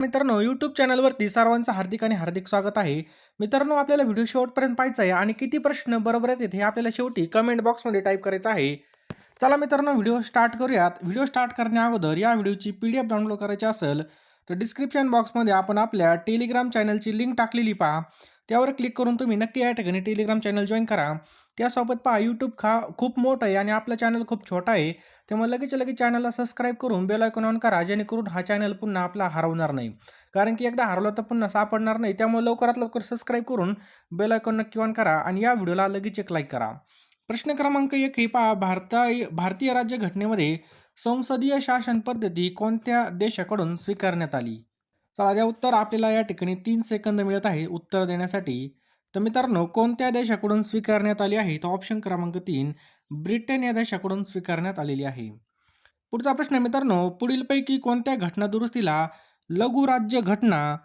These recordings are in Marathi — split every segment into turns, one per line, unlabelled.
मित्रांनो यूट्यूब चॅनलवरती सर्वांचं हार्दिक आणि हार्दिक स्वागत आहे. मित्रांनो आपल्याला व्हिडिओ शेवटपर्यंत पाहायचा आहे आणि किती प्रश्न बरोबर आहेत हे आपल्याला शेवटी कमेंट बॉक्समध्ये टाईप करायचं आहे. चला मित्रांनो व्हिडिओ स्टार्ट करूयात. व्हिडिओ स्टार्ट करण्या अगोदर या व्हिडिओची पी डी एफ डाउनलोड करायची असेल तर डिस्क्रिप्शन बॉक्समध्ये आपण आपल्या टेलिग्राम चॅनलची लिंक टाकलेली पहा. त्यावर क्लिक करून तुम्ही नक्की या ठिकाणी टेलिग्राम चॅनल जॉईन करा. त्यासोबत पहा यूट्यूब खा खूप मोठं आहे आणि आपलं चॅनल खूप छोटा आहे. त्यामुळे लगेच लगेच चॅनलला सबस्क्राईब करून बेल आयकॉन ऑन करा जेणेकरून हा चॅनल पुन्हा आपला हरवणार नाही. कारण की एकदा हरवला तर पुन्हा सापडणार नाही. त्यामुळे लवकरात लवकर सबस्क्राईब करून बेल आयकॉन नक्की ऑन करा आणि या व्हिडिओला लगेच एक लाईक करा. प्रश्न क्रमांक एक हे पहा भारता भारतीय राज्यघटनेमध्ये संसदीय शासन पद्धती कोणत्या देशाकडून स्वीकारण्यात आली? चला या उत्तर आपल्याला या ठिकाणी तीन सेकंद मिळत आहे. उत्तर देण्यासाठी तर मित्रांनो कोणत्या देशाकडून स्वीकारण्यात आली आहे? तर ऑप्शन क्रमांक तीन ब्रिटन या देशाकडून स्वीकारण्यात आलेली आहे. पुढचा प्रश्न आहे मित्रांनो पुढीलपैकी कोणत्या घटना दुरुस्तीला लघु राज्य घटना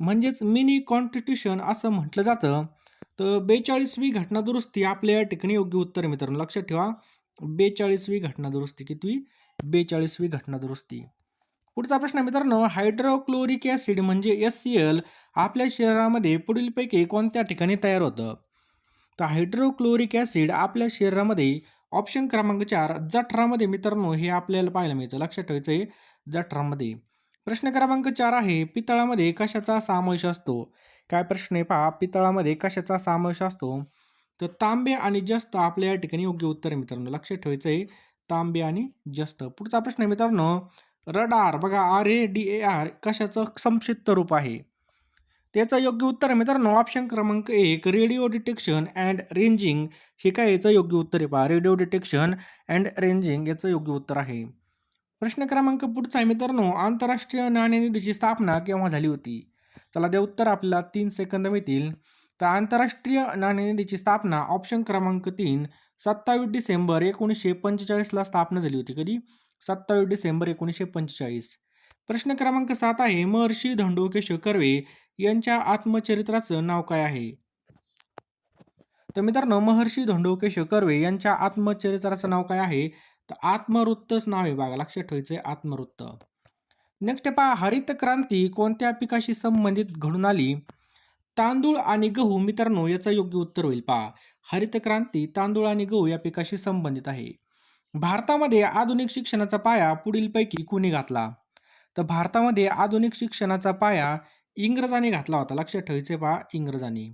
म्हणजेच मिनी कॉन्स्टिट्यूशन असं म्हटलं जातं? तर बेचाळीसवी घटना दुरुस्ती आपल्या या ठिकाणी योग्य उत्तर मित्रांनो. लक्षात ठेवा बेचाळीसवी घटना दुरुस्ती कितवी बेचाळीसवी घटना दुरुस्ती. पुढचा प्रश्न आहे मित्रांनो हायड्रोक्लोरिक ॲसिड म्हणजे एस सी एल आपल्या शरीरामध्ये पुढीलपैकी कोणत्या ठिकाणी तयार होतं? तर हायड्रोक्लोरिक ॲसिड आपल्या शरीरामध्ये ऑप्शन क्रमांक चार जठरामध्ये मित्रांनो हे आपल्याला पाहायला मिळतं. लक्षात ठेवायचं आहे जठरामध्ये. प्रश्न क्रमांक चार आहे पितळामध्ये कशाचा समावेश असतो? काय प्रश्न आहे पहा पितळामध्ये कशाचा समावेश असतो? तर तांबे आणि जस्त आपल्या या ठिकाणी योग्य उत्तर आहे मित्रांनो. लक्षात ठेवायचं आहे तांबे आणि जस्त. पुढचा प्रश्न आहे मित्रांनो रडार बघा R A D A R कशाचं संक्षिप्त रूप आहे? त्याचं योग्य उत्तर आहे मित्रांनो ऑप्शन क्रमांक एक रेडिओ डिटेक्शन अँड रेंजिंग हे काय याचं योग्य उत्तर आहे पहा रेडिओ डिटेक्शन अँड रेंजिंग याचं योग्य उत्तर आहे. प्रश्न क्रमांक पुढचा आहे मित्रांनो आंतरराष्ट्रीय नाणेनिधीची स्थापना केव्हा झाली होती? चला ते उत्तर आपल्याला तीन सेकंद मिळतील. तर आंतरराष्ट्रीय नाणेनिधीची स्थापना ऑप्शन क्रमांक तीन सत्तावीस डिसेंबर एकोणीसशे पंचेचाळीसला स्थापना झाली होती कधी? सत्तावीस डिसेंबर एकोणीसशे पंचेचाळीस. प्रश्न क्रमांक सात आहे महर्षी धोंडो कर्वे यांच्या आत्मचरित्राचं नाव काय आहे? तर मित्रांनो महर्षी धोंडो कर्वे यांच्या आत्मचरित्राचं नाव काय आहे? तर आत्मवृत्तच नाव आहे बघा लक्षात ठेवायचं आहे आत्मवृत्त. नेक्स्ट पहा हरित क्रांती कोणत्या पिकाशी संबंधित घडून आली? तांदूळ आणि गहू मित्रांनो याचं योग्य उत्तर होईल पहा. हरित क्रांती तांदूळ आणि गहू या पिकाशी संबंधित आहे. भारतामध्ये आधुनिक शिक्षणाचा पाया पुढीलपैकी कुणी घातला? तर भारतामध्ये आधुनिक शिक्षणाचा पाया इंग्रजांनी घातला होता. लक्षात ठेवायचे पहा इंग्रजांनी.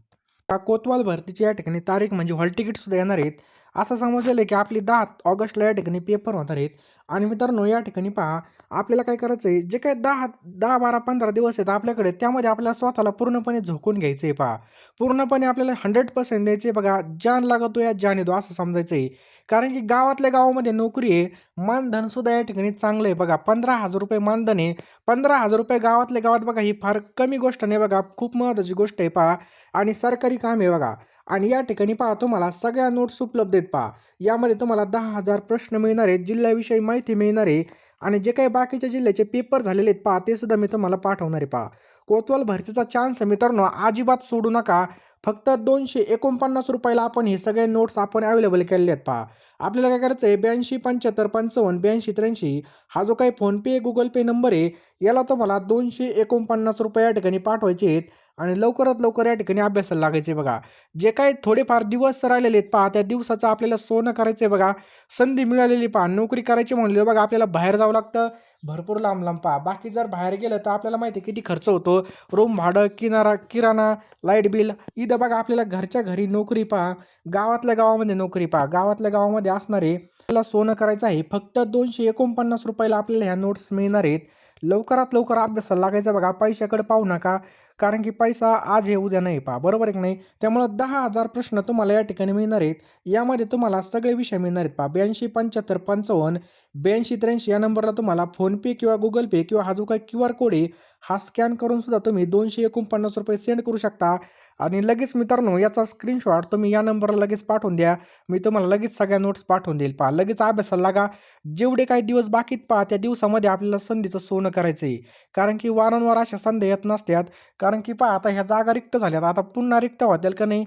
कोतवाल भरतीची या ठिकाणी तारीख म्हणजे हॉल तिकीट सुद्धा येणार आहेत. असं समजलेलं आहे की आपली दहा ऑगस्टला या ठिकाणी पेपर होणार आहेत. आणि मित्रांनो या ठिकाणी पहा आपल्याला काय करायचं आहे? जे काही दहा दहा बारा पंधरा दिवस आहेत आपल्याकडे त्यामध्ये आपल्याला स्वतःला पूर्णपणे झोकून घ्यायचं आहे पहा. पूर्णपणे आपल्याला हंड्रेड पर्सेंट द्यायचे बघा जान लागतो या जान येतो असं समजायचं आहे. कारण की गावातल्या गावामध्ये नोकरी आहे मानधनसुद्धा या ठिकाणी चांगलं आहे बघा. पंधरा हजार रुपये मानधन आहे. पंधरा हजार रुपये गावातल्या गावात बघा ही फार कमी गोष्ट नाही बघा खूप महत्त्वाची गोष्ट आहे पहा. आणि सरकारी काम आहे बघा. आणि या ठिकाणी पहा तुम्हाला सगळ्या नोट्स उपलब्ध आहेत पहा. यामध्ये तुम्हाला दहा हजार प्रश्न मिळणार आहेत जिल्ह्याविषयी माहिती मिळणार आहे आणि जे काही बाकीच्या जिल्ह्याचे पेपर झालेले आहेत पहा ते सुद्धा मी तुम्हाला पाठवणार आहे पहा. कोतवाल भरतीचा चान्स मित्रांनो अजिबात सोडू नका. फक्त दोनशे एकोणपन्नास रुपयाला आपण हे सगळे नोट्स आपण अवेलेबल केलेले आहेत पहा. आपल्याला काय करायचं आहे? ब्याऐंशी पंच्याहत्तर पंचावन्न ब्याऐंशी त्र्याऐंशी. हा जो काही फोनपे गुगल पे नंबर आहे याला तुम्हाला दोनशे एकोणपन्नास रुपये या ठिकाणी पाठवायचे आहेत आणि लवकरात लवकर या ठिकाणी अभ्यासाला लागायचे बघा. जे काही थोडेफार दिवस राहिलेले आहेत पहा त्या दिवसाचं आपल्याला सोनं करायचं आहे बघा. संधी मिळालेली पहा नोकरी करायची म्हणले बघा आपल्याला बाहेर जावं लागतं. भरपूर लांब लांब पहा. बाकी जर बाहेर गेलं तर आपल्याला माहिती आहे किती खर्च होतो. रूम भाडं किनारा किराणा लाइट बिल. इथं बघा आपल्याला घरच्या घरी नोकरी पहा. गावातल्या गावामध्ये नोकरी पहा. गावातल्या गावामध्ये असणारे आपल्याला सोनं करायचं आहे. फक्त दोनशे एकोणपन्नास रुपयाला आपल्याला ह्या नोट्स मिळणार आहेत. लवकरात लवकर अभ्यासाला लागायचा बघा. पैशाकडे पाहू नका. कारण की पैसा आज हे उद्या नाही पहा. बरोबर आहे की नाही? त्यामुळं दहा हजार प्रश्न तुम्हाला या ठिकाणी मिळणार आहेत. यामध्ये तुम्हाला सगळे विषय मिळणार आहेत पहा. ब्याऐंशी पंच्याहत्तर पंचावन्न ब्याऐंशी त्र्याऐंशी या नंबरला तुम्हाला फोनपे किंवा गुगल पे किंवा हा जो काही क्यू आर कोड आहे हा स्कॅन करून सुद्धा तुम्ही दोनशे एकोणपन्नास रुपये सेंड करू शकता. आणि लगेच मित्रांनो याचा स्क्रीनशॉट तुम्ही या नंबरला लगेच पाठवून द्या. मी तुम्हाला लगेच सगळ्या नोट्स पाठवून देईल. पहा लगेच अभ्यासाला लागा. जेवढे काही दिवस बाकीत पहा त्या दिवसामध्ये आपल्याला संधीचं सोनं करायचं आहे. कारण की वारंवार अशा संधी येत नसतात. कारण की पहा आता ह्या जागा रिक्त झाल्यात. आता पुन्हा रिक्त होतील का नाही?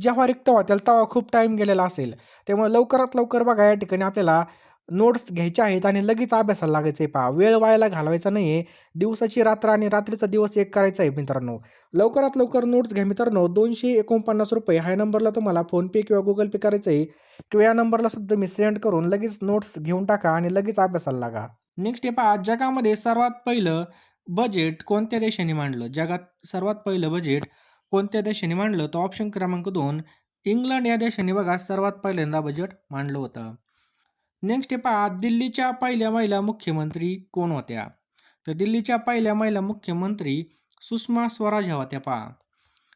जेव्हा रिक्त होतील तेव्हा खूप टाईम गेलेला असेल. त्यामुळे लवकरात लवकर बघा या ठिकाणी आपल्याला नोट्स घ्यायच्या आहेत आणि लगेच अभ्यासाला लागायचं आहे पहा. वेळ वायाला घालवायचा नाही आहे दिवसाची रात्र आणि रात्रीचा दिवस एक करायचा आहे मित्रांनो. लवकरात लवकर नोट्स घ्या मित्रांनो. दोनशे एकोणपन्नास रुपये ह्या नंबरला तुम्हाला फोनपे किंवा गुगल पे करायचं आहे किंवा या नंबरला सुद्धा मी सेंड करून लगेच नोट्स घेऊन टाका आणि लगेच अभ्यासाला लागा. नेक्स्ट हे पहा जगामध्ये सर्वात पहिलं बजेट कोणत्या देशाने मांडलं? जगात सर्वात पहिलं बजेट कोणत्या देशाने मांडलं? तर ऑप्शन क्रमांक दोन. इंग्लंड या देशाने बघा सर्वात पहिल्यांदा बजेट मांडलं होतं. नेक्स्ट आहे पहा दिल्लीच्या पहिल्या महिला मुख्यमंत्री कोण होत्या? तर दिल्लीच्या पहिल्या महिला मुख्यमंत्री सुषमा स्वराज ह्या होत्या पहा.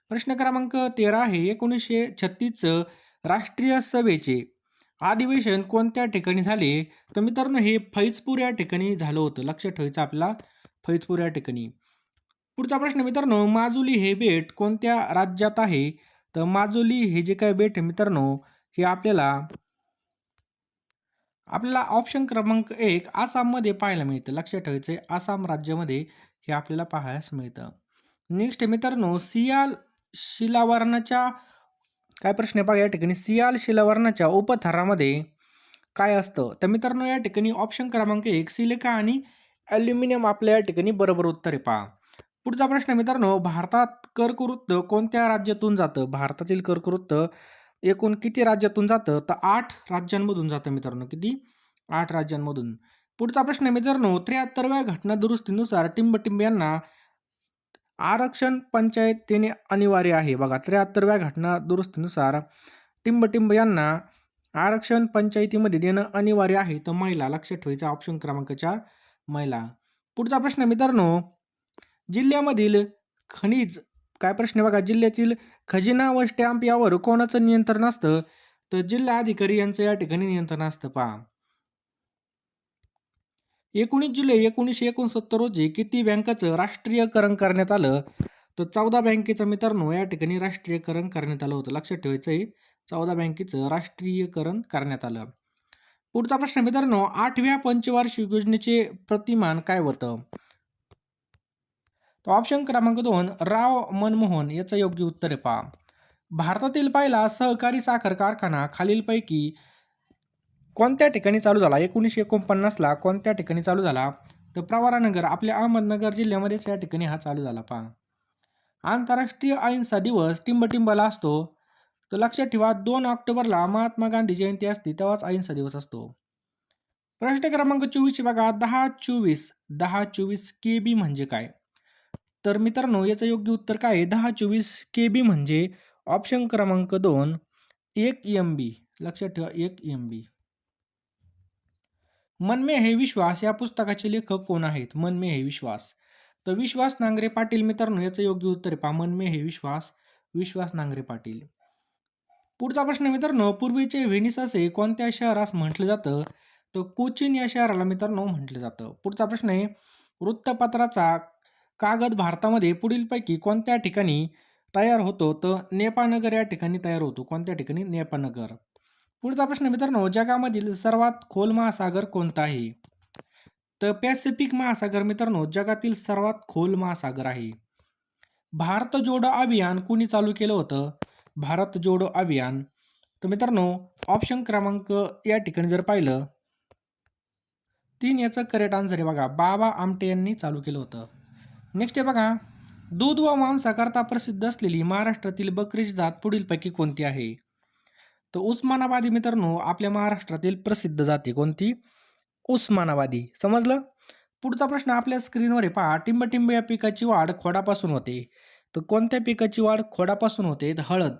प्रश्न क्रमांक तेरा आहे एकोणीसशे छत्तीसचं राष्ट्रीय सभेचे अधिवेशन कोणत्या ठिकाणी झाले? तर मित्रांनो हे फैजपूर या ठिकाणी झालं होतं. लक्षात ठेवायचं आपला फैजपूर या ठिकाणी. पुढचा प्रश्न मित्रांनो माजुली हे बेट कोणत्या राज्यात आहे? तर माजुली हे जे काय बेट आहे मित्रांनो हे आपल्याला आपल्याला ऑप्शन क्रमांक एक आसाममध्ये पाहायला मिळतं. लक्षात ठेवायचं आसाम राज्यामध्ये हे आपल्याला पाहायलाच मिळतं. नेक्स्ट मित्रांनो सियाल शिलावरणाच्या काय प्रश्न आहे बघा या ठिकाणी सियाल शिलावरणाच्या उपथरामध्ये काय असतं? तर मित्रांनो या ठिकाणी ऑप्शन क्रमांक एक सिलिका आणि ॲल्युमिनियम आपल्या या ठिकाणी बरोबर उत्तर आहे पहा. पुढचा प्रश्न मित्रांनो भारतात कर्कवृत्त कोणत्या राज्यातून जातं? भारतातील कर्कवृत्त एकूण किती राज्यातून जातं? तर आठ राज्यांमधून जातं मित्रांनो किती? आठ राज्यांमधून. पुढचा प्रश्न आहे मित्रांनो त्र्याहत्तरव्या घटना दुरुस्तीनुसार टिंबटिंब यांना आरक्षण पंचायत देणे अनिवार्य आहे. बघा त्र्याहत्तरव्या घटना दुरुस्तीनुसार टिंबटिंब यांना आरक्षण पंचायतीमध्ये देणं अनिवार्य आहे. तर महिला लक्षात ठेवायचा ऑप्शन क्रमांक चार महिला. पुढचा प्रश्न मित्रांनो जिल्ह्यामधील खनिज काय प्रश्न बघा जिल्ह्यातील खजिना व स्टॅम्प यावर कोणाचं नियंत्रण असतं? तर जिल्हा अधिकारी यांचं या ठिकाणी नियंत्रण असतं पहा. एकोणीस जुलै एकोणीसशे एकोणसत्तर रोजी किती बँकाचं राष्ट्रीयकरण करण्यात आलं? तर चौदा बँकेचं मित्रांनो या ठिकाणी राष्ट्रीयकरण करण्यात आलं होतं. लक्षात ठेवायचं आहे चौदा बँकेचं राष्ट्रीयकरण करण्यात आलं. पुढचा प्रश्न मित्रांनो आठव्या पंचवार्षिक योजनेचे प्रतिमान काय होतं? तर ऑप्शन क्रमांक दोन राव मनमोहन याचं योग्य उत्तर आहे पहा भारतातील पहिला सहकारी साखर कारखाना खालीलपैकी कोणत्या ठिकाणी चालू झाला? एकोणीसशे एकोणपन्नासला कोणत्या ठिकाणी चालू झाला? तर प्रवारानगर आपल्या अहमदनगर जिल्ह्यामध्येच या ठिकाणी हा चालू झाला पहा आंतरराष्ट्रीय अहिंसा दिवस टिंबटिंबला असतो. तर लक्षात ठेवा दोन ऑक्टोबरला महात्मा गांधी जयंती असते तेव्हाच अहिंसा दिवस असतो. प्रश्न क्रमांक चोवीस बघा दहा चोवीस दहा चोवीस के बी म्हणजे काय? तर मित्रांनो याचं योग्य उत्तर काय आहे? दहा चोवीस के बी म्हणजे ऑप्शन क्रमांक दोन एक एम बी लक्षात ठेवा एक एम बी मनमे हे विश्वास या पुस्तकाचे लेखक कोण आहेत? मनमे हे विश्वास. तर विश्वास नांगरे पाटील मित्रांनो याचं योग्य उत्तर आहे पहा. मनमे हे विश्वास विश्वास नांगरे पाटील. पुढचा प्रश्न मित्रांनो पूर्वीचे व्हेनिस असे कोणत्या शहरास म्हटलं जातं? तर कोचिन या शहराला मित्रांनो म्हटलं जातं. पुढचा प्रश्न आहे वृत्तपत्राचा कागद भारतामध्ये पुढीलपैकी कोणत्या ठिकाणी तयार होतो? तर नेपानगर या ठिकाणी तयार होतो. कोणत्या ठिकाणी? नेपानगर पुढचा प्रश्न मित्रांनो जगामधील सर्वात खोल महासागर कोणता आहे? तर पॅसिफिक महासागर मित्रांनो जगातील सर्वात खोल महासागर आहे. भारत जोडो अभियान कुणी चालू केलं होतं? भारत जोडो अभियान. तर मित्रांनो ऑप्शन क्रमांक या ठिकाणी जर पाहिलं तीन याचं करेक्ट आन्सर आहे बघा. बाबा आमटे यांनी चालू केलं होतं. नेक्स्ट आहे बघा. दूध व मांसाकरता प्रसिद्ध असलेली महाराष्ट्रातील बकरीच जात पुढीलपैकी कोणती आहे? तर उस्मानाबादी मित्रांनो आपल्या महाराष्ट्रातील प्रसिद्ध जाती कोणती? उस्मानाबादी. समजलं? पुढचा प्रश्न आपल्या स्क्रीनवर आहे. पहा टिंबटिंब या पिकाची वाढ खोडापासून होते. तर कोणत्या पिकाची वाढ खोडापासून होते? तर हळद.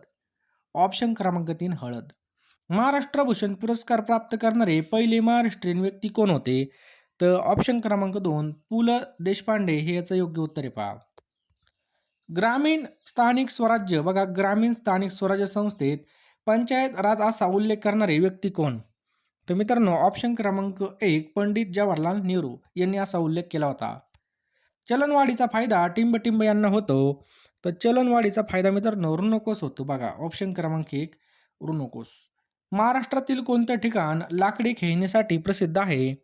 ऑप्शन क्रमांक तीन हळद. महाराष्ट्र भूषण पुरस्कार प्राप्त करणारे पहिले महाराष्ट्रीयन व्यक्ती कोण होते? तर ऑप्शन क्रमांक दोन पु ल देशपांडे हे याचं योग्य उत्तर आहे पहा. ग्रामीण स्थानिक स्वराज्य बघा ग्रामीण स्थानिक स्वराज्य संस्थेत पंचायत राज असा उल्लेख करणारे व्यक्ती कोण? तर मित्रांनो ऑप्शन क्रमांक एक पंडित जवाहरलाल नेहरू यांनी असा उल्लेख केला होता. चलनवाढीचा फायदा टिंबटिंब यांना होतो. तर चलनवाढीचा फायदा मित्रांनो ऋणकोस होतो बघा. ऑप्शन क्रमांक एक ऋणकोस. महाराष्ट्रातील कोणतं ठिकाण लाकडी खेळण्यासाठी प्रसिद्ध आहे?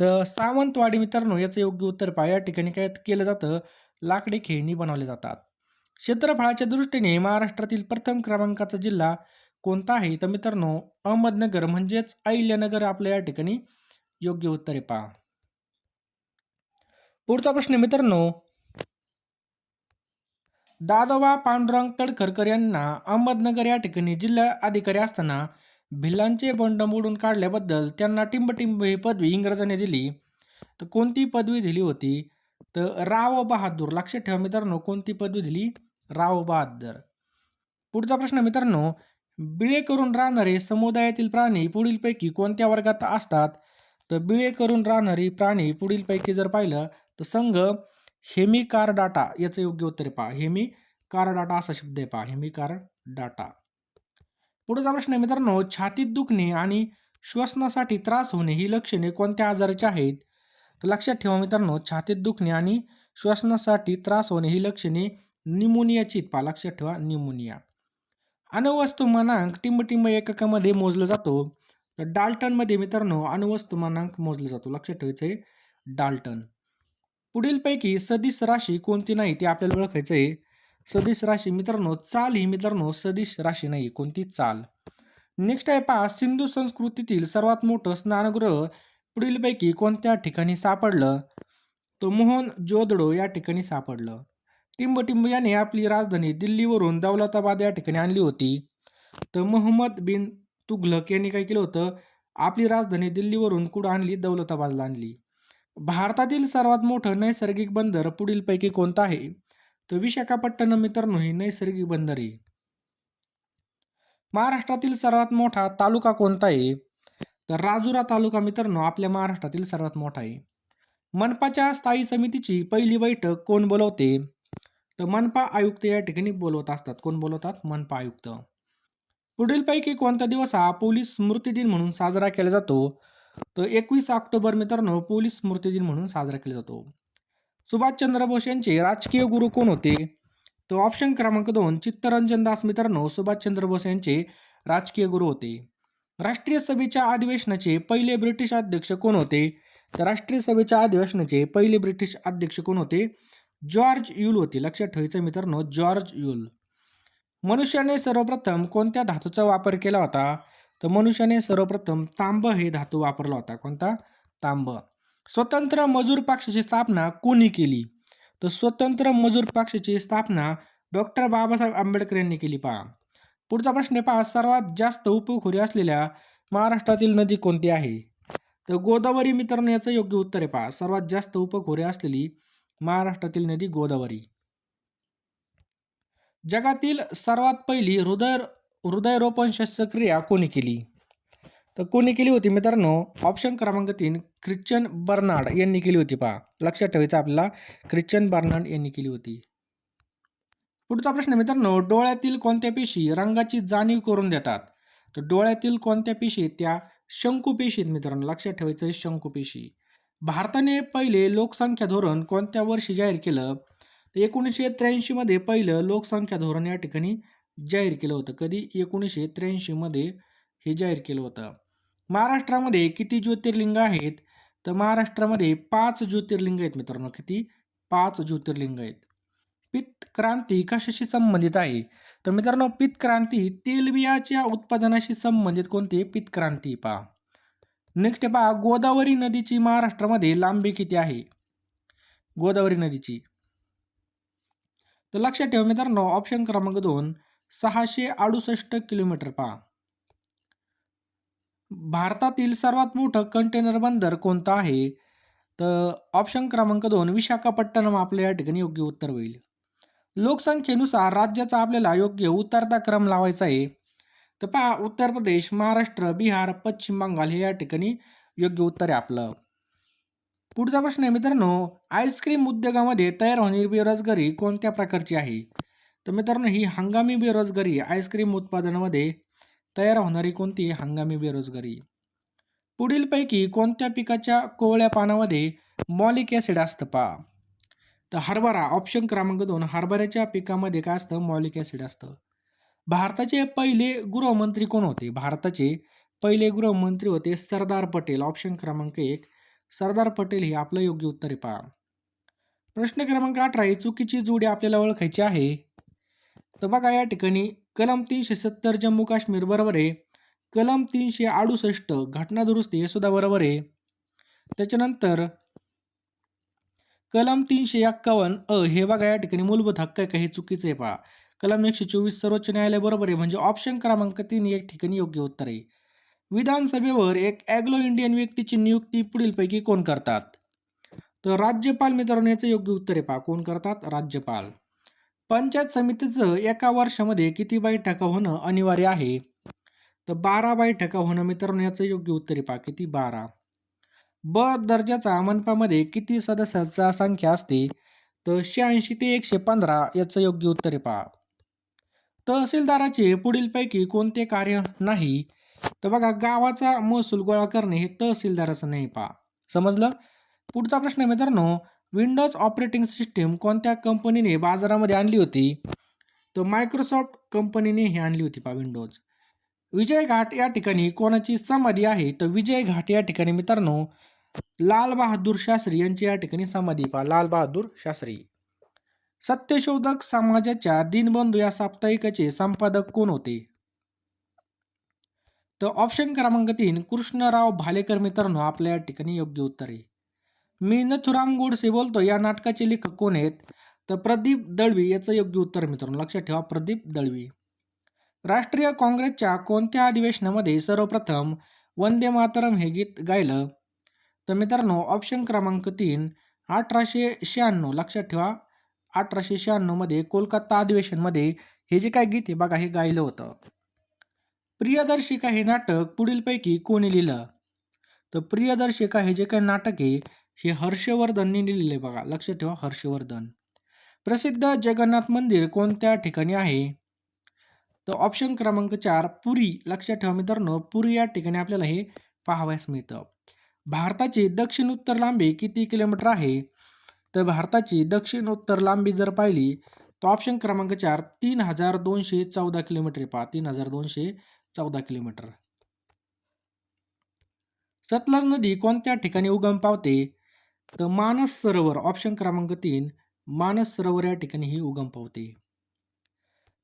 तर सावंतवाडी मित्रांनो याचं योग्य उत्तर पहा. या ठिकाणी काय केलं जातं? लाकडी खेळणी बनवले जातात. क्षेत्रफळाच्या दृष्टीने महाराष्ट्रातील प्रथम क्रमांकाचा जिल्हा कोणता आहे? तर मित्रांनो अहमदनगर म्हणजेच अहिल्यानगर आपल्या या ठिकाणी योग्य उत्तर आहे पहा. पुढचा प्रश्न मित्रांनो. दादोबा पांडुरंग तडखरकर यांना अहमदनगर या ठिकाणी जिल्हा अधिकारी असताना भिल्लांचे बंड मोडून काढल्याबद्दल त्यांना टिंबटिंब ही पदवी इंग्रजांनी दिली. तर कोणती पदवी दिली होती? तर राव बहादूर लक्षात ठेवा मित्रांनो कोणती पदवी दिली? राव बहादूर. पुढचा प्रश्न मित्रांनो बिळे करून राहणारे समुदायातील प्राणी पुढीलपैकी कोणत्या वर्गात असतात? तर बिळे करून राहणारी प्राणी पुढीलपैकी जर पाहिलं तर संघ हेमिकार डाटा याचं योग्य उत्तर पहा. हेमी कार डाटा असा शब्द आहे पहा हेमिकार डाटा पुढचा प्रश्न आहे मित्रांनो छातीत दुखणे आणि श्वसनासाठी त्रास होणे ही लक्षणे कोणत्या आजाराची आहेत? तर लक्षात ठेवा मित्रांनो छातीत दुखणे आणि श्वसनासाठी त्रास होणे ही लक्षणे निमोनियाची पा लक्षात ठेवा निमोनिया. अणुवस्तुमानांक टिंबटिंब एककामध्ये मोजला जातो. तर डाल्टनमध्ये मित्रांनो अणुवस्तुमानांक मोजला जातो. लक्षात ठेवायचं आहे डाल्टन. पुढीलपैकी सदिश राशी कोणती नाही ते आपल्याला ओळखायचं आहे. सदिश राशी. मित्रांनो चाल ही मित्रांनो सदिश राशी नाही कोणती चाल? नेक्स्ट आहे पहा सिंधू संस्कृतीतील सर्वात मोठं स्नानगृह पुढीलपैकी कोणत्या ठिकाणी सापडलं? तो मोहन जोदडो या ठिकाणी सापडलं. टिंबटिंब याने आपली राजधानी दिल्लीवरून दौलताबाद या ठिकाणी आणली होती. तर मोहम्मद बिन तुघलक यांनी काय केलं होतं? आपली राजधानी दिल्लीवरून कुठं आणली? दौलताबादला आणली. भारतातील सर्वात मोठं नैसर्गिक बंदर पुढीलपैकी कोणतं आहे? तर विशाखापट्टणम मित्रांनो ही नैसर्गिक बंदर. आहे महाराष्ट्रातील सर्वात मोठा तालुका कोणता आहे? तर राजुरा तालुका मित्रांनो आपल्या महाराष्ट्रातील सर्वात मोठा आहे. मनपाच्या स्थायी समितीची पहिली बैठक कोण बोलवते? तर मनपा आयुक्त या ठिकाणी बोलवत असतात. कोण बोलवतात? मनपा आयुक्त. पुढीलपैकी कोणता दिवस हा पोलीस स्मृती दिन म्हणून साजरा केला जातो? तर एकवीस ऑक्टोबर मित्रांनो पोलीस स्मृती दिन म्हणून साजरा केला जातो. सुभाषचंद्र बोस यांचे राजकीय गुरु कोण होते? तो ऑप्शन क्रमांक दोन चित्तरंजन दास मित्रांनो सुभाषचंद्र बोस यांचे राजकीय गुरु होते. राष्ट्रीय सभेच्या अधिवेशनाचे पहिले ब्रिटिश अध्यक्ष कोण होते? तर राष्ट्रीय सभेच्या अधिवेशनाचे पहिले ब्रिटिश अध्यक्ष कोण होते? जॉर्ज युल होते. लक्षात ठेवायचं मित्रांनो जॉर्ज युल. मनुष्याने सर्वप्रथम कोणत्या धातूचा वापर केला होता? तर मनुष्याने सर्वप्रथम तांब हे धातू वापरला होता. कोणता? तांब. स्वतंत्र मजूर पक्षाची स्थापना कोणी केली? तर स्वतंत्र मजूर पक्षाची स्थापना डॉक्टर बाबासाहेब आंबेडकर यांनी केली पहा. पुढचा प्रश्न आहे पहा सर्वात जास्त उपखोरी असलेल्या महाराष्ट्रातील नदी कोणती आहे? तर गोदावरी मित्रांनो याचं योग्य उत्तर आहे पहा. सर्वात जास्त उपखोरी असलेली महाराष्ट्रातील नदी गोदावरी. जगातील सर्वात पहिली हृदय हृदयरोपण शस्त्रक्रिया कोणी केली? तर कोणी केली होती मित्रांनो? ऑप्शन क्रमांक तीन ख्रिश्चन बर्नार्ड यांनी केली होती पहा. लक्षात ठेवायचं आपल्याला ख्रिश्चन बर्नार्ड यांनी केली होती. पुढचा प्रश्न मित्रांनो डोळ्यातील कोणत्या पेशी रंगाची जाणीव करून देतात? तर डोळ्यातील कोणत्या पेशी त्या? शंकुपेशी मित्रांनो लक्षात ठेवायचं शंकुपेशी भारताने पहिले लोकसंख्या धोरण कोणत्या वर्षी जाहीर केलं? तर एकोणीसशे त्र्याऐंशीमध्ये पहिलं लोकसंख्या धोरण या ठिकाणी जाहीर केलं होतं. कधी? एकोणीसशे त्र्याऐंशीमध्ये हे जाहीर केलं होतं. महाराष्ट्रामध्ये किती ज्योतिर्लिंग आहेत? तर महाराष्ट्रामध्ये पाच ज्योतिर्लिंग आहेत मित्रांनो. किती? पाच ज्योतिर्लिंग आहेत. पित्त क्रांती कशाशी संबंधित आहे? तर मित्रांनो पित्त क्रांती तेलबियाच्या उत्पादनाशी संबंधित कोणती? पित्त क्रांती पहा. नेक्स्ट पहा गोदावरी नदीची महाराष्ट्रामध्ये लांबी किती आहे? गोदावरी नदीची. तर लक्षात ठेवा मित्रांनो ऑप्शन क्रमांक दोन सहाशे अडुसष्ट किलोमीटर पहा. भारतातील सर्वात मोठं कंटेनर बंदर कोणतं आहे? तर ऑप्शन क्रमांक दोन विशाखापट्टणम आपल्या या ठिकाणी योग्य उत्तर होईल. लोकसंख्येनुसार राज्याचा आपल्याला योग्य उतरता क्रम लावायचा आहे. तर पहा उत्तर प्रदेश महाराष्ट्र बिहार पश्चिम बंगाल हे या ठिकाणी योग्य उत्तर आहे आपलं. पुढचा प्रश्न आहे मित्रांनो आईस्क्रीम उद्योगामध्ये तयार होणारी बेरोजगारी कोणत्या प्रकारची आहे? तर मित्रांनो ही हंगामी बेरोजगारी आईस्क्रीम उत्पादनामध्ये तयार होणारी कोणती हंगामी बेरोजगारी? पुढीलपैकी कोणत्या पिकाच्या कोवळ्या पानामध्ये मॉलिक ॲसिड असतं पा तर हरभरा ऑप्शन क्रमांक दोन हरभऱ्याच्या पिकामध्ये काय असतं? मॉलिक ॲसिड असतं. भारताचे पहिले गृहमंत्री कोण होते? भारताचे पहिले गृहमंत्री होते सरदार पटेल ऑप्शन क्रमांक एक. सरदार पटेल हे आपलं योग्य उत्तर आहे पहा. प्रश्न क्रमांक अठरा ही चुकीची जोडी आपल्याला ओळखायची आहे. तर बघा या ठिकाणी कलम तीनशे सत्तर जम्मू काश्मीर बरोबर आहे. कलम तीनशे अडुसष्ट घटना दुरुस्ती हे सुद्धा बरोबर आहे. त्याच्यानंतर कलम तीनशे एक्कावन्न अ हे बघा या ठिकाणी मूलभूत हक्क आहे का? हे चुकीचं आहे पहा. कलम एकशे चोवीस सर्वोच्च न्यायालय बरोबर आहे म्हणजे ऑप्शन क्रमांक तीन एक ठिकाणी योग्य उत्तर आहे. विधानसभेवर एक ॲग्लो इंडियन व्यक्तीची नियुक्ती पुढीलपैकी कोण करतात? तर राज्यपाल मित्रांनो याचं योग्य उत्तर आहे पहा. कोण करतात? राज्यपाल. पंचायत समितीचं एका वर्षामध्ये किती बैठका होणं अनिवार्य आहे? तर बारा बैठका होणं मित्रांनो याचं योग्य उत्तर पहा. किती? बारा. ब दर्जाचा मनपामध्ये किती सदस्याचा संख्या असते? तर शहाऐंशी ते एकशे पंधरा याचं योग्य उत्तर पहा. तहसीलदाराचे पुढीलपैकी कोणते कार्य नाही? तर बघा गावाचा महसूल गोळा करणे हे तहसीलदाराचं नाही पहा. समजलं? पुढचा प्रश्न मित्रांनो विंडोज ऑपरेटिंग सिस्टीम कोणत्या कंपनीने बाजारामध्ये आणली होती? तर मायक्रोसॉफ्ट कंपनीने ही आणली होती पहा विंडोज विजय घाट या ठिकाणी कोणाची समाधी आहे? तर विजय घाट या ठिकाणी मित्रांनो लाल बहादूर शास्त्री यांची या ठिकाणी समाधी पहा लाल बहादूर शास्त्री. सत्यशोधक समाजाच्या दिनबंधू या साप्ताहिकाचे संपादक कोण होते? तर ऑप्शन क्रमांक तीन कृष्णराव भालेकर मित्रांनो आपल्या या ठिकाणी योग्य उत्तर आहे. मी नथुराम गोडसे बोलतो. या नाटकाचे लेखक कोण आहेत? तर प्रदीप दळवी याचं योग्य उत्तर मित्रांनो लक्षात ठेवा. प्रदीप दळवी. राष्ट्रीय काँग्रेसच्या कोणत्या अधिवेशनामध्ये सर्वप्रथम वंदे मातरम हे गीत गायलं? तर मित्रांनो ऑप्शन क्रमांक तीन अठराशे शहाण्णव. लक्षात ठेवा. अठराशे शहाण्णवमध्ये कोलकाता अधिवेशनमध्ये हे जे काय गीत आहे बघा हे गायलं होतं. प्रियदर्शिका हे नाटक पुढीलपैकी कोणी लिहिलं? तर प्रियदर्शिका हे जे काही नाटक आहे हे हर्षवर्धननी लिहिलेलं आहे बघा. लक्ष ठेवा हर्षवर्धन. प्रसिद्ध जगन्नाथ मंदिर कोणत्या ठिकाणी आहे? तर ऑप्शन क्रमांक चार पुरी. लक्षात ठेवा मित्रांनो पुरी या ठिकाणी आपल्याला हे पाहावयास मिळतं. भारताची दक्षिण उत्तर लांबी किती किलोमीटर आहे? तर भारताची दक्षिण उत्तर लांबी जर पाहिली तर ऑप्शन क्रमांक चार तीन हजार दोनशे चौदा किलोमीटर पहा. तीन हजार दोनशे चौदा किलोमीटर. सतलज नदी कोणत्या ठिकाणी उगम पावते? तर मानस सरोवर ऑप्शन क्रमांक तीन मानस सरोवर या ठिकाणी ही उगम पावते.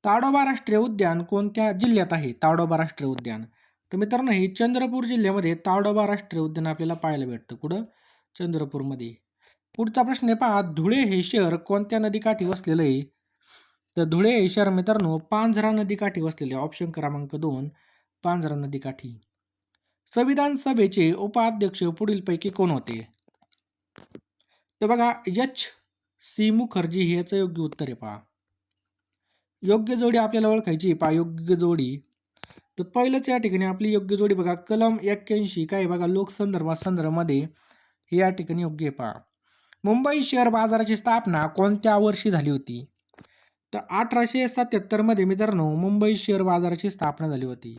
ताडोबा राष्ट्रीय उद्यान कोणत्या जिल्ह्यात आहे? ताडोबा राष्ट्रीय उद्यान. तर मित्रांनो हे चंद्रपूर जिल्ह्यामध्ये ताडोबा राष्ट्रीय उद्यान आपल्याला पाहायला भेटतं. कुठं? चंद्रपूरमध्ये. पुढचा प्रश्न आहे पहा धुळे हे शहर कोणत्या नदीकाठी वसलेलं आहे? तर धुळे हे शहर मित्रांनो पांझरा नदीकाठी वसलेले ऑप्शन क्रमांक दोन पांझरा नदीकाठी संविधान सभेचे उपाध्यक्ष पुढीलपैकी कोण होते? तर बघा यच सी मुखर्जी हे याचं योग्य उत्तर आहे पहा. योग्य जोडी आपल्याला ओळखायची पहा योग्य जोडी. तर पहिलंच या ठिकाणी आपली योग्य जोडी बघा कलम एक्क्याऐंशी काय बघा लोकसंदर्भात संदर्भामध्ये हे या ठिकाणी योग्य आहे पहा. मुंबई शेअर बाजाराची स्थापना कोणत्या वर्षी झाली होती? तर अठराशे सत्याहत्तरमध्ये मित्रांनो मुंबई शेअर बाजाराची स्थापना झाली होती.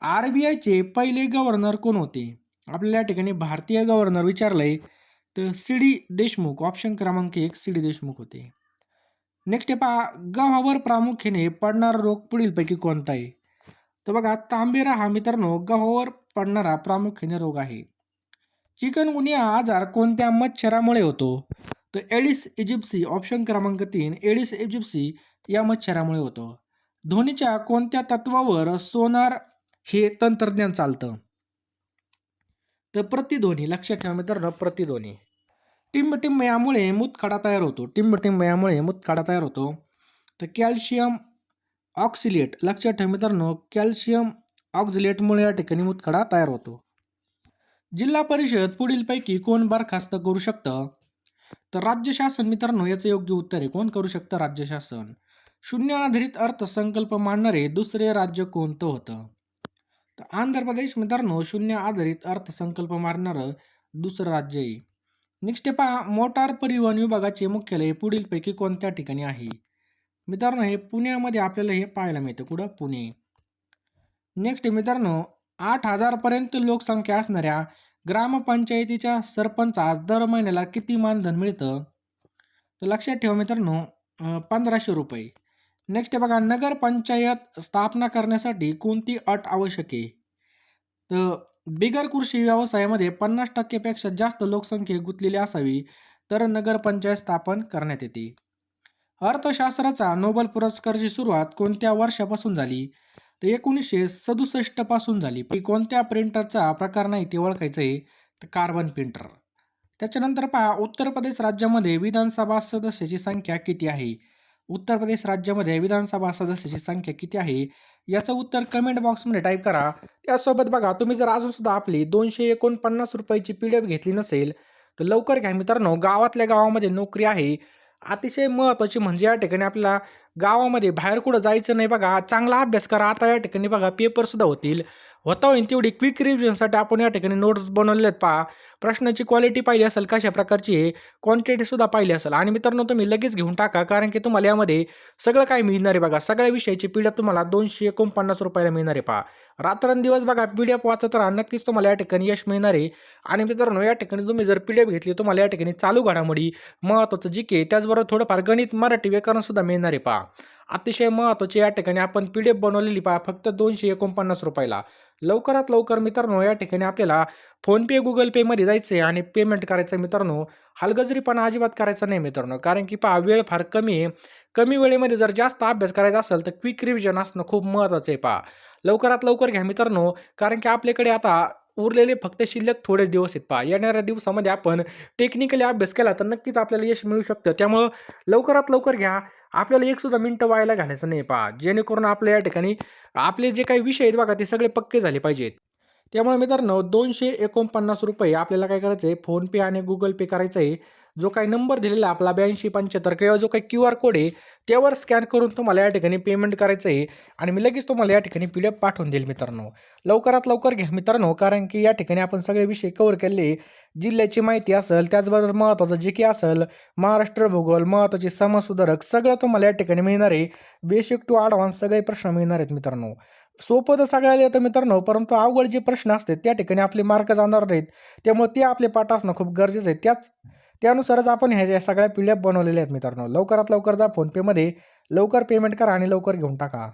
आर बी आयचे पहिले गव्हर्नर कोण होते? आपल्याला या ठिकाणी भारतीय गव्हर्नर विचारलंय तर सी डी देशमुख ऑप्शन क्रमांक एक सी डी देशमुख होते. नेक्स्ट आहे पहा गव्हावर प्रामुख्याने पडणारा रोग पुढीलपैकी कोणता आहे? तर बघा तांबेरा हा मित्रांनो गव्हावर पडणारा प्रामुख्याने रोग आहे. चिकनगुनिया आजार कोणत्या मच्छरामुळे होतो? तर एडिस इजिप्सी ऑप्शन क्रमांक तीन एडिस इजिप्सी या मच्छरामुळे होतो. ध्वनीच्या कोणत्या तत्वावर सोनार हे तंत्रज्ञान चालतं? तर प्रतिध्वनी लक्षात ठेवा मित्रांनो प्रतिध्वनी टिंब यामुळे मूतखडा तयार होतो. टिंब यामुळे मूतखडा तयार होतो. तर कॅल्शियम ऑक्सिलेट लक्षात ठेव मित्रांनो कॅल्शियम ऑक्झिलेटमुळे या ठिकाणी मूतखडा तयार होतो. जिल्हा परिषद पुढीलपैकी कोण बरखास्त करू शकतं? तर राज्य शासन मित्रांनो याचं योग्य उत्तर आहे. कोण करू शकतं? राज्य शासन. शून्य आधारित अर्थसंकल्प मांडणारे दुसरे राज्य कोणतं होतं? तर आंध्र प्रदेश मित्रांनो शून्य आधारित अर्थसंकल्प मारणारं दुसरं राज्य आहे. नेक्स्ट पहा मोटार परिवहन विभागाचे मुख्यालय पुढीलपैकी कोणत्या ठिकाणी आहे? मित्रांनो हे पुण्यामध्ये आपल्याला हे पाहायला मिळतं. कुठं? पुणे. नेक्स्ट मित्रांनो आठ हजारपर्यंत लोकसंख्या असणाऱ्या ग्रामपंचायतीच्या सरपंचास दर महिन्याला किती मानधन मिळतं? तर लक्षात ठेवा मित्रांनो पंधराशे रुपये. नेक्स्ट बघा नगरपंचायत स्थापना करण्यासाठी कोणती अट आवश्यक आहे? तर बिगर कृषी व्यवसायामध्ये पन्नास टक्केपेक्षा जास्त लोकसंख्या गुंतलेली असावी तर नगरपंचायत स्थापन करण्यात येते. अर्थशास्त्राचा नोबेल पुरस्काराची सुरुवात कोणत्या वर्षापासून झाली? तर एकोणीसशे सदुसष्टपासून झाली. पी कोणत्या प्रिंटरचा प्रकार नाही ते ओळखायचं? आहे तर कार्बन प्रिंटर. त्याच्यानंतर पहा उत्तर प्रदेश राज्यामध्ये विधानसभा सदस्याची संख्या किती आहे? उत्तर प्रदेश राज्यामध्ये विधानसभा सदस्याची संख्या किती आहे? याचं उत्तर कमेंट बॉक्समध्ये टाईप करा. त्यासोबत बघा तुम्ही जर अजून सुद्धा आपली दोनशे एकोणपन्नास रुपयाची पी डी एफ घेतली नसेल तर लवकर घ्या मित्रांनो. गावातल्या गावामध्ये नोकरी आहे. अतिशय महत्त्वाची म्हणजे या ठिकाणी आपल्याला गावामध्ये बाहेर कुठं जायचं नाही बघा. चांगला अभ्यास करा. आता या ठिकाणी बघा पेपरसुद्धा होतील. होता होईल तेवढी क्विक रिव्हिजनसाठी आपण या ठिकाणी नोट्स बनवलेत पहा. प्रश्नाची क्वालिटी पाहिली असेल कशा प्रकारची आहे क्वांटिटीसुद्धा पाहिली असेल. आणि मित्रांनो तुम्ही लगेच घेऊन टाका कारण की तुम्हाला यामध्ये सगळं काय मिळणार आहे बघा. सगळ्या विषयाची पी डी एफ तुम्हाला दोनशे एकोणपन्नास रुपयाला मिळणार आहे पहा. रात्रंदिवस बघा पी डी एफ वाचत राहा नक्कीच तुम्हाला या ठिकाणी यश मिळणार आहे. आणि मित्रांनो या ठिकाणी तुम्ही जर पी डी एफ घेतली तुम्हाला या ठिकाणी चालू घडामोडी महत्त्वाचं जी के त्याचबरोबर थोडंफार गणित मराठी व्याकरणसुद्धा मिळणार आहे पहा. अतिशय महत्त्वाची या ठिकाणी आपण पी डी एफ बनवलेली पहा फक्त दोनशे एकोणपन्नास रुपयाला. लवकरात लवकर मित्रांनो या ठिकाणी आपल्याला फोनपे गुगल पेमध्ये जायचं आहे आणि पेमेंट करायचं मित्रांनो. हलगजरीपणा अजिबात करायचा नाही मित्रांनो कारण की पहा वेळ फार कमी आहे. कमी वेळेमध्ये जर जास्त अभ्यास करायचा असेल तर क्विक रिव्हिजन असणं खूप महत्त्वाचं आहे पहा. लवकरात लवकर घ्या मित्रांनो कारण की आपल्याकडे आता उरलेले फक्त शिल्लक थोडेच दिवस आहेत पहा. येणाऱ्या दिवसामध्ये आपण टेक्निकली अभ्यास केला तर नक्कीच आपल्याला यश मिळू शकतं. त्यामुळं लवकरात लवकर घ्या. आपल्याला एक सुद्धा मिनटं व्हायला घालायचं नाही पहा. जेणेकरून आपल्या या ठिकाणी आपले जे काही विषय आहेत बघा ते सगळे पक्के झाले पाहिजेत. त्यामुळे मित्रांनो दोनशे एकोणपन्नास रुपये आपल्याला काय करायचं आहे फोनपे आणि गुगल पे करायचं आहे जो काही नंबर दिलेला आहे आपला ब्याऐंशी पंच्याहत्तर किंवा जो काही क्यू आर कोड आहे त्यावर स्कॅन करून तुम्हाला या ठिकाणी पेमेंट करायचं आहे आणि मी लगेच तुम्हाला या ठिकाणी पी डी एफ पाठवून देईल मित्रांनो. लवकरात लवकर घ्या मित्रांनो कारण की या ठिकाणी आपण सगळे विषय कव्हर केले. जिल्ह्याची माहिती असेल त्याचबरोबर महत्त्वाचं जे की असेल महाराष्ट्र भूगोल महत्त्वाचे समाजसुधारक सगळं तुम्हाला या ठिकाणी मिळणार आहे. बेसिक टू ॲडव्हान्स सगळे प्रश्न मिळणार आहेत मित्रांनो. सोपं तर सगळ्याला येतं मित्रांनो परंतु अवघड जे प्रश्न असतात त्या ठिकाणी आपले मार्क जाणार नाहीत. त्यामुळे ते आपले पाठ असणं खूप गरजेचं आहे. त्याच त्यानुसारच आपण ह्या सगळ्या पी डी एफ बनवलेल्या आहेत मित्रांनो लवकरात लवकर जा फोनपेमध्ये लवकर पेमेंट करा आणि लवकर घेऊन टाका.